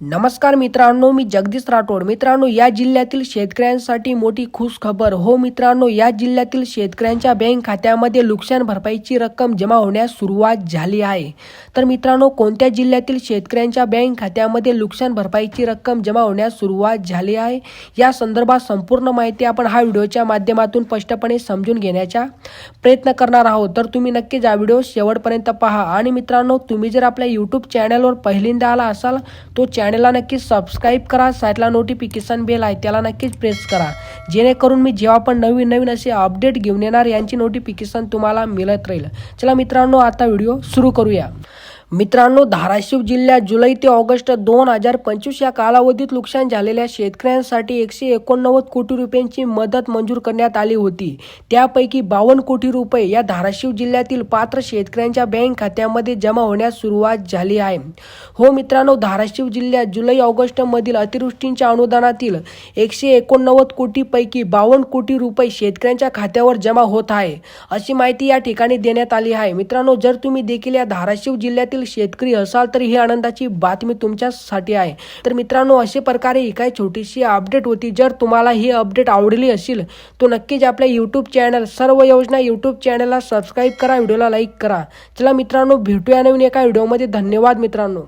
नमस्कार मित्रांनो मी जगदीश राठोड. मित्रांनो या जिल्ह्यातील शेतकऱ्यांसाठी मोठी खुश खबर हो मित्रांनो या जिल्ह्यातील शेतकऱ्यांच्या बँक खात्यामध्ये नुकसान भरपाईची रक्कम जमा होण्यास सुरुवात झाली आहे. तर मित्रांनो कोणत्या जिल्ह्यातील शेतकऱ्यांच्या बँक खात्यामध्ये नुकसान भरपाईची रक्कम जमा होण्यास सुरुवात झाली आहे? या संदर्भात संपूर्ण माहिती आपण हा व्हिडिओच्या माध्यमातून स्पष्टपणे समजून घेण्याचा प्रयत्न करणार आहोत. तर तुम्ही नक्कीच हा व्हिडिओ शेवटपर्यंत पहा. आणि मित्रांनो तुम्ही जर आपल्या यूट्यूब चॅनलवर पहिल्यांदा आला असाल तो चॅनलला नक्कीच सबस्क्राईब करा साईडला नोटिफिकेशन बेल आहे त्याला नक्कीच प्रेस करा. जेणेकरून मी जेव्हा पण नवीन नवीन असे अपडेट घेऊन येणार यांची नोटिफिकेशन तुम्हाला मिळत राहील. चला मित्रांनो आता व्हिडिओ सुरू करूया. मित्रांनो धाराशिव जिल्ह्यात जुलै ते ऑगस्ट दोन हजार पंचवीस या कालावधीत नुकसान झालेल्या शेतकऱ्यांसाठी एकशे एकोणनव्वद कोटी रुपयांची मदत मंजूर करण्यात आली होती. त्यापैकी बावन्न कोटी रुपये या धाराशिव जिल्ह्यातील पात्र शेतकऱ्यांच्या बँक खात्यामध्ये जमा होण्यास सुरुवात झाली आहे. हो मित्रांनो धाराशिव जिल्ह्यात जुलै ऑगस्टमधील अतिवृष्टींच्या अनुदानातील एकशे एकोणनव्वद कोटीपैकी बावन्न कोटी रुपये शेतकऱ्यांच्या खात्यावर जमा होत आहे अशी माहिती या ठिकाणी देण्यात आली आहे. मित्रांनो जर तुम्ही देखील या धाराशिव जिल्ह्यातील शेतकरी असाल तर ही आनंदाची बातमी तुमच्यासाठी आहे. तर मित्रांनो अशा प्रकारे ही काही छोटीशी अपडेट होती. जर तुम्हाला ही अपडेट आवडली असेल तो नक्कीच आपल्या यूट्यूब चॅनल सर्व योजना यूट्यूब चॅनलला सबस्क्राईब करा व्हिडिओला लाईक करा. चला मित्रांनो भेटूया नवीन एका व्हिडिओमध्ये धन्यवाद मित्रांनो.